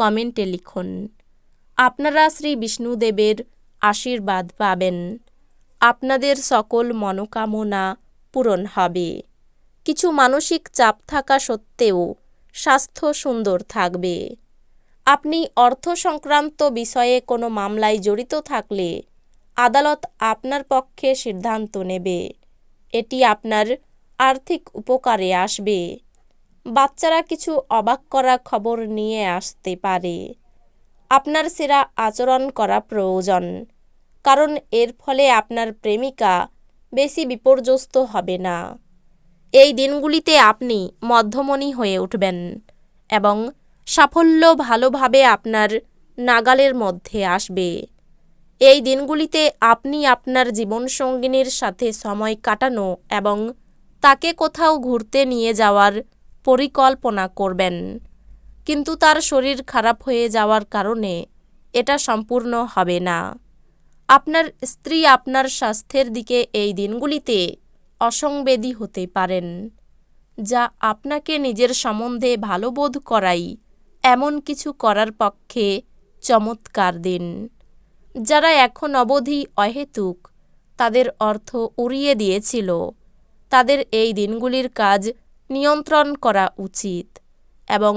কমেন্টে লিখুন। আপনারা শ্রী বিষ্ণুদেবের আশীর্বাদ পাবেন। আপনাদের সকল মনোকামনা পূরণ হবে। কিছু মানসিক চাপ থাকা সত্ত্বেও স্বাস্থ্য সুন্দর থাকবে। আপনি অর্থ সংক্রান্ত বিষয়ে কোনো মামলায় জড়িত থাকলে আদালত আপনার পক্ষে সিদ্ধান্ত নেবে। এটি আপনার আর্থিক উপকারে আসবে। বাচ্চারা কিছু অবাক করা খবর নিয়ে আসতে পারে। আপনার সেরা আচরণ করা প্রয়োজন, কারণ এর ফলে আপনার প্রেমিকা বেশি বিপর্যস্ত হবে না। এই দিনগুলিতে আপনি মধ্যমণি হয়ে উঠবেন এবং সাফল্য ভালোভাবে আপনার নাগালের মধ্যে আসবে। এই দিনগুলিতে আপনি আপনার জীবনসঙ্গিনীর সাথে সময় কাটানো এবং তাকে কোথাও ঘুরতে নিয়ে যাওয়ার পরিকল্পনা করবেন। কিন্তু তার শরীর খারাপ হয়ে যাওয়ার কারণে এটা সম্পূর্ণ হবে না। আপনার স্ত্রী আপনার স্বাস্থ্যের দিকে এই দিনগুলিতে অসংবেদী হতে পারেন, যা আপনাকে নিজের সম্বন্ধে ভালো বোধ করাই এমন কিছু করার পক্ষে চমৎকার দিন। যারা এখন অবধি অহেতুক, তাদের অর্থ উড়িয়ে দিয়েছিল। তাদের এই দিনগুলির কাজ নিয়ন্ত্রণ করা উচিত এবং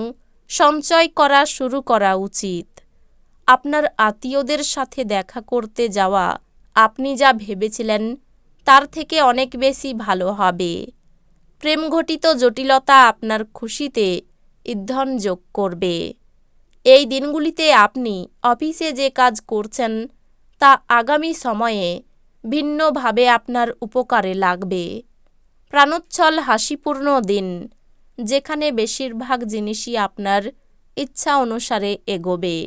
সঞ্চয় করা শুরু করা উচিত। আপনার আত্মীয়দের সাথে দেখা করতে যাওয়া, আপনি যা ভেবেছিলেন তার থেকে অনেক বেশি ভালো হবে। প্রেমঘটিত জটিলতা আপনার খুশিতে ইন্ধন যোগ করবে। এই দিনগুলিতে আপনি অফিসে যে কাজ করছেন তা আগামী সময়ে ভিন্নভাবে আপনার উপকারে লাগবে। প্রাণোচ্ছল হাসিপূর্ণ দিন, যেখানে বেশিরভাগ জিনিসই আপনার ইচ্ছা অনুসারে এগোবে।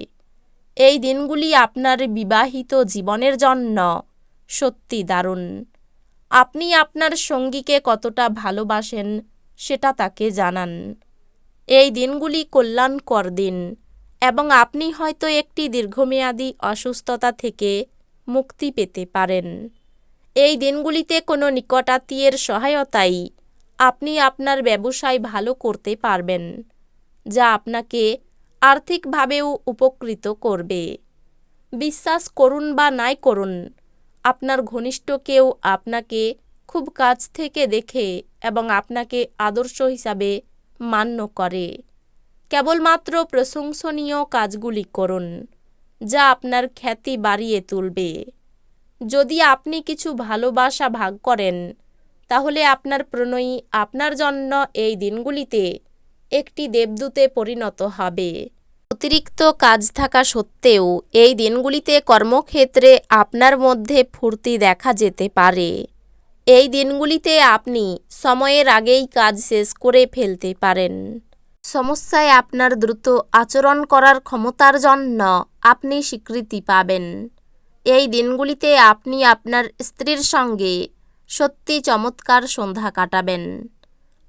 এই দিনগুলি আপনার বিবাহিত জীবনের জন্য সত্যি দারুণ। আপনি আপনার সঙ্গীকে কতটা ভালোবাসেন সেটা তাকে জানান। এই দিনগুলি কল্যাণকর দিন এবং আপনি হয়তো একটি দীর্ঘমেয়াদী অসুস্থতা থেকে মুক্তি পেতে পারেন। এই দিনগুলিতে কোনো নিকটাত্মীয়ের সহায়তাই আপনি আপনার ব্যবসায় ভালো করতে পারবেন, যা আপনাকে আর্থিকভাবেও উপকৃত করবে। বিশ্বাস করুন বা নাই করুন, আপনার ঘনিষ্ঠ কেউ আপনাকে খুব কাছ থেকে দেখে এবং আপনাকে আদর্শ হিসাবে মান্য করে। কেবলমাত্র প্রশংসনীয় কাজগুলি করুন, যা আপনার খ্যাতি বাড়িয়ে তুলবে। যদি আপনি কিছু ভালোবাসা ভাগ করেন, তাহলে আপনার প্রণয়ী আপনার জন্য এই দিনগুলিতে একটি দেবদূতে পরিণত হবে। অতিরিক্ত কাজ থাকা সত্ত্বেও এই দিনগুলিতে কর্মক্ষেত্রে আপনার মধ্যে ফুর্তি দেখা যেতে পারে। এই দিনগুলিতে আপনি সময়ের আগেই কাজ শেষ করে ফেলতে পারেন। সমস্যায় আপনার দ্রুত আচরণ করার ক্ষমতার জন্য আপনি স্বীকৃতি পাবেন। এই দিনগুলিতে আপনি আপনার স্ত্রীর সঙ্গে সত্যি চমৎকার সন্ধ্যা কাটাবেন।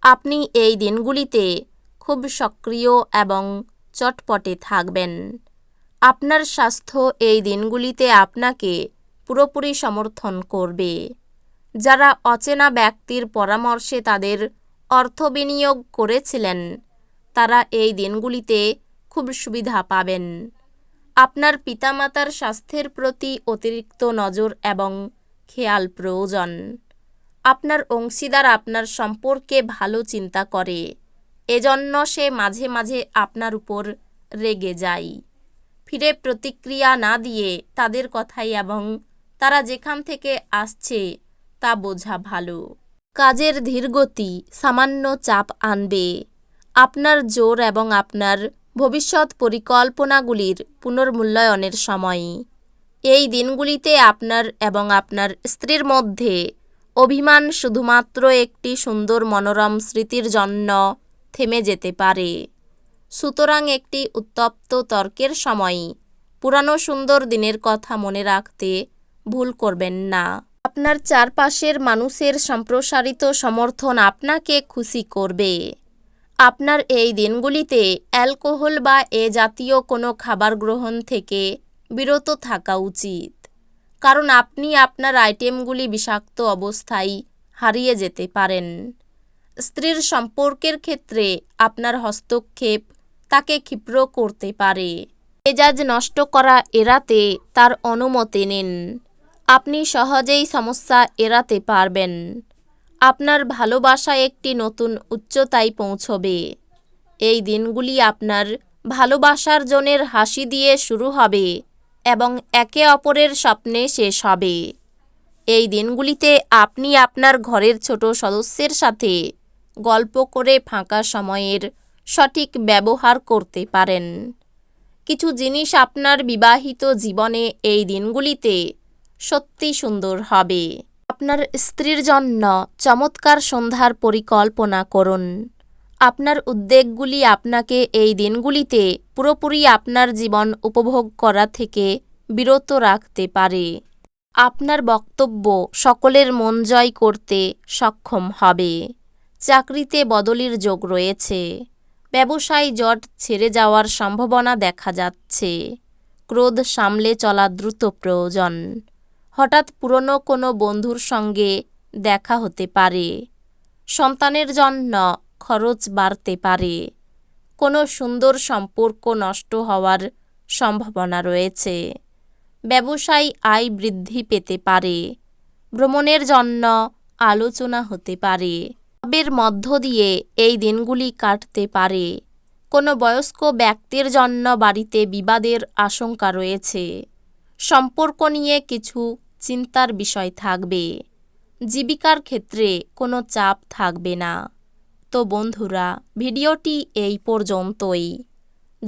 আপনি এই দিনগুলিতে খুব সক্রিয় এবং চটপটে থাকবেন। আপনার স্বাস্থ্য এই দিনগুলিতে আপনাকে পুরোপুরি সমর্থন করবে। যারা অচেনা ব্যক্তির পরামর্শে তাদের অর্থ বিনিয়োগ করেছিলেন, তারা এই দিনগুলিতে খুব সুবিধা পাবেন। আপনার পিতামাতার স্বাস্থ্যের প্রতি অতিরিক্ত নজর এবং খেয়াল প্রয়োজন। আপনার অংশীদার আপনার সম্পর্কে ভালো চিন্তা করে। এজন্য সে মাঝে মাঝে আপনার উপর রেগে যায়। ফিরে প্রতিক্রিয়া না দিয়ে তাদের কথাই এবং তারা যেখান থেকে আসছে তা বোঝা ভালো। কাজের ধীরগতি সামান্য চাপ আনবে। আপনার জোর এবং আপনার ভবিষ্যৎ পরিকল্পনাগুলির পুনর্মূল্যায়নের সময়। এই দিনগুলিতে আপনার এবং আপনার স্ত্রীর মধ্যে অভিমান শুধুমাত্র একটি সুন্দর মনোরম স্মৃতির জন্য থেমে যেতে পারে। সুতরাং একটি উত্তপ্ত তর্কের সময় পুরানো সুন্দর দিনের কথা মনে রাখতে ভুল করবেন না। আপনার চারপাশের মানুষের সম্প্রসারিত সমর্থন আপনাকে খুশি করবে। আপনার এই দিনগুলিতে অ্যালকোহল বা এ জাতীয় কোনো খাবার গ্রহণ থেকে বিরত থাকা উচিত। কারণ আপনি আপনার আইটেমগুলি বিষাক্ত অবস্থায় হারিয়ে যেতে পারেন। স্ত্রীর সম্পর্কের ক্ষেত্রে আপনার হস্তক্ষেপ তাকে ক্ষিপ্র করতে পারে। মেজাজ নষ্ট করা এড়াতে তার অনুমতি নিন। আপনি সহজেই সমস্যা এড়াতে পারবেন। আপনার ভালোবাসা একটি নতুন উচ্চতায় পৌঁছবে। এই দিনগুলি আপনার ভালোবাসার জনের হাসি দিয়ে শুরু হবে এবং একে অপরের স্বপ্নে শেষ হবে। এই দিনগুলিতে আপনি আপনার ঘরের ছোট সদস্যের সাথে গল্প করে ফাঁকা সময়ের সঠিক ব্যবহার করতে পারেন। কিছু জিনিস আপনার বিবাহিত জীবনে এই দিনগুলিতে সত্যি সুন্দর হবে। আপনার স্ত্রীর জন্য চমৎকার সন্ধ্যার পরিকল্পনা করুন। আপনার উদ্বেগগুলি আপনাকে এই দিনগুলিতে পুরোপুরি আপনার জীবন উপভোগ করা থেকে বিরত রাখতে পারে। আপনার বক্তব্য সকলের মন জয় করতে সক্ষম হবে। চাকরিতে বদলির যোগ রয়েছে। ব্যবসায় জট ছেড়ে যাওয়ার সম্ভাবনা দেখা যাচ্ছে। ক্রোধ সামলে চলা দ্রুত প্রয়োজন। হঠাৎ পুরনো কোনো বন্ধুর সঙ্গে দেখা হতে পারে। সন্তানের জন্য খরচ বাড়তে পারে। কোনো সুন্দর সম্পর্ক নষ্ট হওয়ার সম্ভাবনা রয়েছে। ব্যবসায় আয় বৃদ্ধি পেতে পারে। ভ্রমণের জন্য আলোচনা হতে পারে। লাভের মধ্য দিয়ে এই দিনগুলি কাটতে পারে। কোনো বয়স্ক ব্যক্তির জন্য বাড়িতে বিবাদের আশঙ্কা রয়েছে। সম্পর্ক নিয়ে কিছু চিন্তার বিষয় থাকবে। জীবিকার ক্ষেত্রে কোনো চাপ থাকবে না। তো বন্ধুরা, ভিডিওটি এই পর্যন্তই।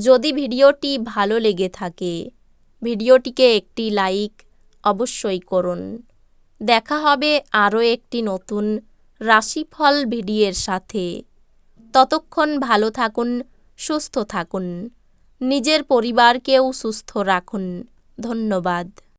যদি ভিডিওটি ভালো লেগে থাকে, ভিডিওটিকে একটি লাইক অবশ্যই করুন। দেখা হবে আরও একটি নতুন রাশিফল ভিডিওর সাথে। ততক্ষণ ভালো থাকুন, সুস্থ থাকুন। নিজের পরিবারকেও সুস্থ রাখুন। ধন্যবাদ।